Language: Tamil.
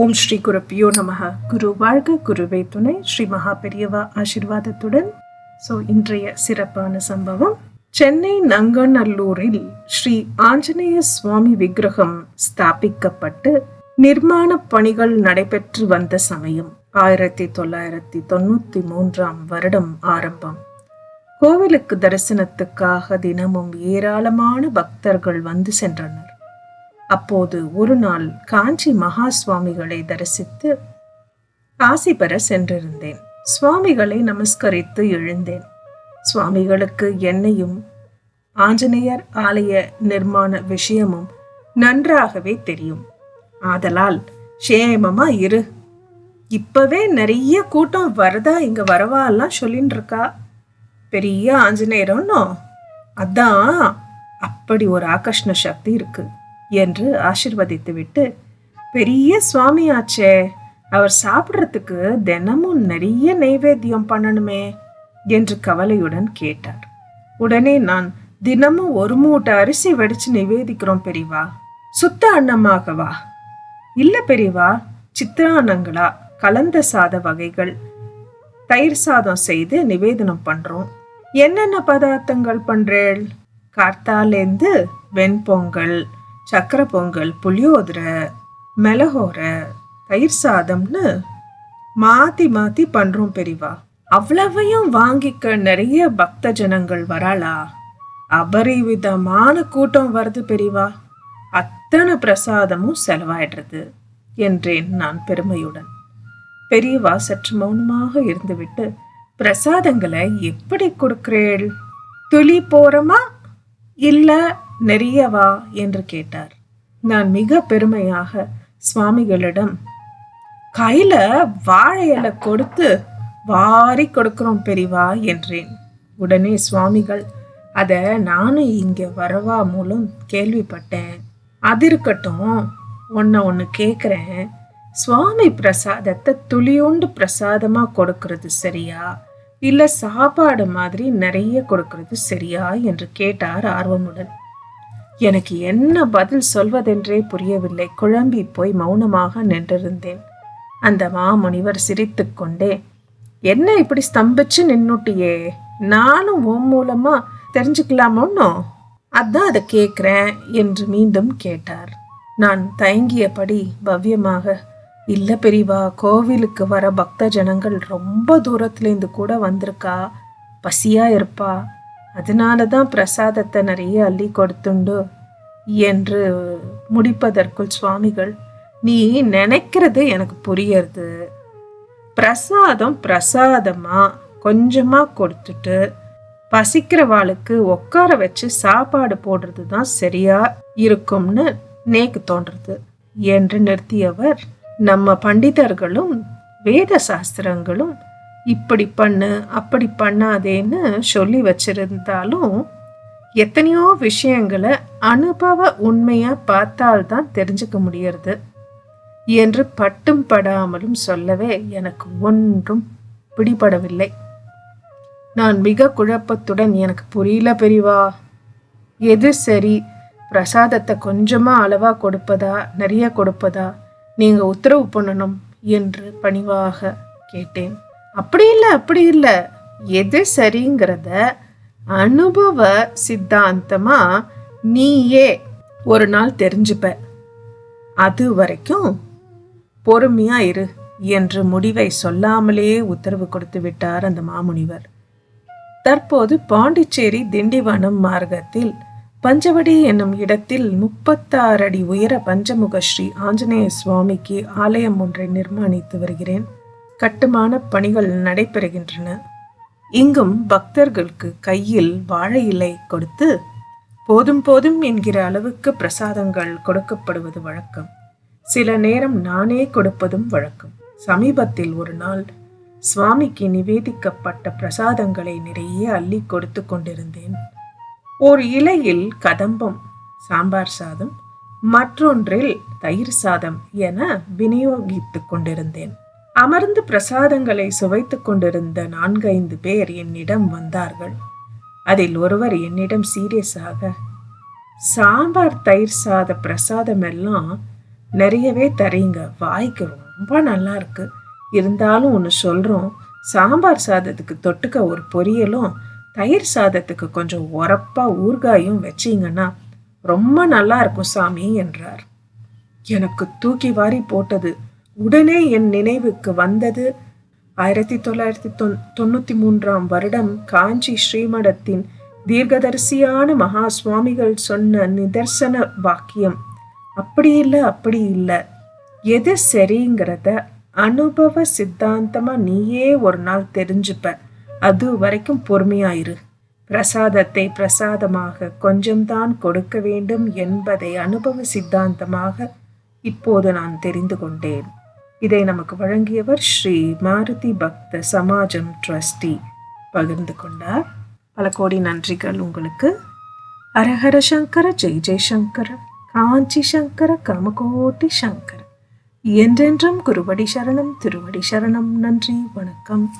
ஓம் ஸ்ரீ குருப்பியோ நமக. குரு வாழ்க குருவே துணை. ஸ்ரீ மகா பெரியவா ஆசிர்வாதத்துடன். ஸோ இன்றைய சிறப்பான சம்பவம் சென்னை நங்கநல்லூரில் ஸ்ரீ ஆஞ்சநேய சுவாமி விக்கிரகம் ஸ்தாபிக்கப்பட்டு நிர்மாண பணிகள் நடைபெற்று வந்த சமயம் ஆயிரத்தி தொள்ளாயிரத்தி தொண்ணூத்தி மூன்றாம் வருடம் ஆரம்பம். கோவிலுக்கு தரிசனத்துக்காக தினமும் ஏராளமான பக்தர்கள் வந்து சென்றனர். அப்போது ஒரு நாள் காஞ்சி மகா சுவாமிகளை தரிசித்து ஆசி பெற சென்றிருந்தேன். சுவாமிகளை நமஸ்கரித்து எழுந்தேன். சுவாமிகளுக்கு என்னையும் ஆஞ்சநேயர் ஆலய நிர்மாண விஷயமும் நன்றாகவே தெரியும். ஆதலால் சேமமா இரு. இப்பவே நிறைய கூட்டம் வரதா இங்க வரவாலாம் எல்லாம் சொல்லின்னு இருக்கா பெரிய ஆஞ்சநேயரோன்னோ அதான் அப்படி ஒரு ஆகர்ஷ்ண சக்தி இருக்குது என்று ஆசிர்வதித்துவிட்டு பெரிய சுவாமியாச்சே அவர் சாப்பிட்றதுக்கு தினமும் நிறைய நைவேத்தியம் பண்ணணுமே என்று கவலையுடன் கேட்டார். உடனே நான் தினமும் ஒரு மூட்டை அரிசி வடிச்சு நிவேதிக்கிறோம் பெரியவா சுத்த அன்னமாகவா? இல்ல பெரியவா சித்திரானங்களா கலந்த சாத வகைகள் தயிர் சாதம் செய்து நிவேதனம் பண்றோம். என்னென்ன பதார்த்தங்கள் பண்றேள்? கார்த்தாலேந்து வெண்பொங்கல் சக்கரை பொங்கல் புளியோதரை மிளகோரை தயிர் சாதம்னு மாற்றி மாற்றி பண்ணுறோம் பெரியவா. அவ்வளவையும் வாங்கிக்க நிறைய பக்த ஜனங்கள் வராளா? அபரிவிதமான கூட்டம் வருது பெரியவா. அத்தனை பிரசாதமும் செலவாயிடுறது என்றேன் நான் பெருமையுடன். பெரியவா சற்று மௌனமாக இருந்துவிட்டு பிரசாதங்களை எப்படி கொடுக்கிறேள்? துளி போறமா? இல்லை நெறியவா என்று கேட்டார். நான் மிக பெருமையாக சுவாமிகளிடம் கையில வாழை இலை கொடுத்து வாரி கொடுக்கிறோம் பெரிவா என்றேன். உடனே சுவாமிகள் அத நானும் இங்க வரவா மூலம் கேள்விப்பட்டேன். அது இருக்கட்டும் ஒன்ன ஒன்று கேக்குறேன். சுவாமி பிரசாதத்தை துளியோண்டு பிரசாதமா கொடுக்கறது சரியா? இல்ல சாப்பாடு மாதிரி நிறைய கொடுக்கறது சரியா? என்று கேட்டார் ஆர்வமுடன். எனக்கு என்ன பதில் சொல்வதென்றே புரியவில்லை. குழம்பி போய் மௌனமாக நின்றிருந்தேன். அந்த மாமுனிவர் சிரித்துக்கொண்டே என்ன இப்படி ஸ்தம்பிச்சு நின்னுட்டியே? நானும் உன் மூலமா தெரிஞ்சுக்கலாமோன்னோ அதான் அதை கேட்குறேன் என்று மீண்டும் கேட்டார். நான் தயங்கியபடி பவ்யமாக இல்ல பெரியவா கோவிலுக்கு வர பக்த ஜனங்கள் ரொம்ப தூரத்துலேருந்து கூட வந்திருக்கா? பசியா இருப்பா? அதனால தான் பிரசாதத்தை நிறைய அள்ளி கொடுத்துண்டு என்று முடிப்பதற்குள் சுவாமிகள் நீ நினைக்கிறது எனக்கு புரியறது. பிரசாதம் பிரசாதமா? கொஞ்சமா கொடுத்துட்டு பசிக்கிறவாளுக்கு உட்கார வச்சு சாப்பாடு போடுறது தான் சரியா இருக்கும்னு நேக்கு தோன்றது என்று நிறுத்தியவர் நம்ம பண்டிதர்களும் வேத சாஸ்திரங்களும் இப்படி பண்ணு அப்படி பண்ணாதேன்னு சொல்லி வச்சிருந்தாலும் எத்தனையோ விஷயங்களை அனுபவ உண்மையா பார்த்தால்தான் தெரிஞ்சுக்க முடியறது என்று பட்டும் படாமலும் சொல்லவே எனக்கு ஒன்றும் பிடிபடவில்லை. நான் மிக குழப்பத்துடன் எனக்கு புரியல பெரியவா எது சரி? பிரசாதத்தை கொஞ்சமாக அளவா கொடுப்பதா நிறைய கொடுப்பதா? நீங்கள் உத்தரவு பண்ணணும் என்று பணிவாக கேட்டேன். அப்படி இல்லை அப்படி இல்லை. எது சரிங்கிறத அனுபவ சித்தாந்தமாக நீயே ஒரு நாள் தெரிஞ்சுப்ப. அது வரைக்கும் பொறுமையா இரு என்று முடிவை சொல்லாமலே உத்தரவு கொடுத்து விட்டார் அந்த மாமுனிவர். தற்போது பாண்டிச்சேரி திண்டிவனம் மார்க்கத்தில் பஞ்சவடி என்னும் இடத்தில் முப்பத்தாறு அடி உயர பஞ்சமுக ஸ்ரீ ஆஞ்சநேய சுவாமிக்கு ஆலயம் ஒன்றை நிர்மாணித்து வருகிறேன். கட்டுமான பணிகள் நடைபெறுகின்றன. இங்கும் பக்தர்களுக்கு கையில் வாழை இலை கொடுத்து போதும் போதும் என்கிற அளவுக்கு பிரசாதங்கள் கொடுக்கப்படுவது வழக்கம். சில நேரம் நானே கொடுப்பதும் வழக்கம். சமீபத்தில் ஒரு நாள் சுவாமிக்கு நிவேதிக்கப்பட்ட பிரசாதங்களை நிறைய அள்ளி கொடுத்து கொண்டிருந்தேன். ஒரு இலையில் கதம்பம் சாம்பார் சாதம் மற்றொன்றில் தயிர் சாதம் என விநியோகித்துக் கொண்டிருந்தேன். அமர்ந்து பிரசாதங்களை சுவைத்துக் கொண்டிருந்த நான்கைந்து பேர் என்னிடம் வந்தார்கள். அதில் ஒருவர் என்னிடம் சீரியஸாக சாம்பார் தயிர் சாத பிரசாதம் எல்லாம் நிறையவே தரீங்க. வாய்க்கு ரொம்ப நல்லா இருக்கு இருந்தாலும் ஒன்று சொல்கிறோம் சாம்பார் சாதத்துக்கு தொட்டுக்க ஒரு பொரியலும் தயிர் சாதத்துக்கு கொஞ்சம் உரப்பா ஊறுகாயும் வச்சீங்கன்னா ரொம்ப நல்லா இருக்கும் சாமி என்றார். எனக்கு தூக்கி வாரி போட்டது உடனே என் நினைவுக்கு வந்தது. ஆயிரத்தி தொள்ளாயிரத்தி தொன் தொண்ணூத்தி மூன்றாம் வருடம் காஞ்சி ஸ்ரீமடத்தின் தீர்க்கதரிசியான மகா சுவாமிகள் சொன்ன நிதர்சன வாக்கியம் அப்படி இல்லை அப்படி இல்லை எது சரிங்கிறத அனுபவ சித்தாந்தமா நீயே ஒரு நாள் தெரிஞ்சுப்ப. அது வரைக்கும் பொறுமையாயிரு பிரசாதத்தை பிரசாதமாக கொஞ்சம்தான் கொடுக்க வேண்டும் என்பதை அனுபவ சித்தாந்தமாக இப்போது நான் தெரிந்து கொண்டேன். இதை நமக்கு வழங்கியவர் ஸ்ரீ மாருதி பக்த சமாஜம் ட்ரஸ்டி. பகிர்ந்து கொண்டார். பல கோடி நன்றிகள் உங்களுக்கு. ஹரஹர சங்கர ஜெய் ஜெய்சங்கர காஞ்சி சங்கர கமகோட்டி சங்கர. என்றென்றும் குருவடி சரணம் திருவடி சரணம். நன்றி வணக்கம்.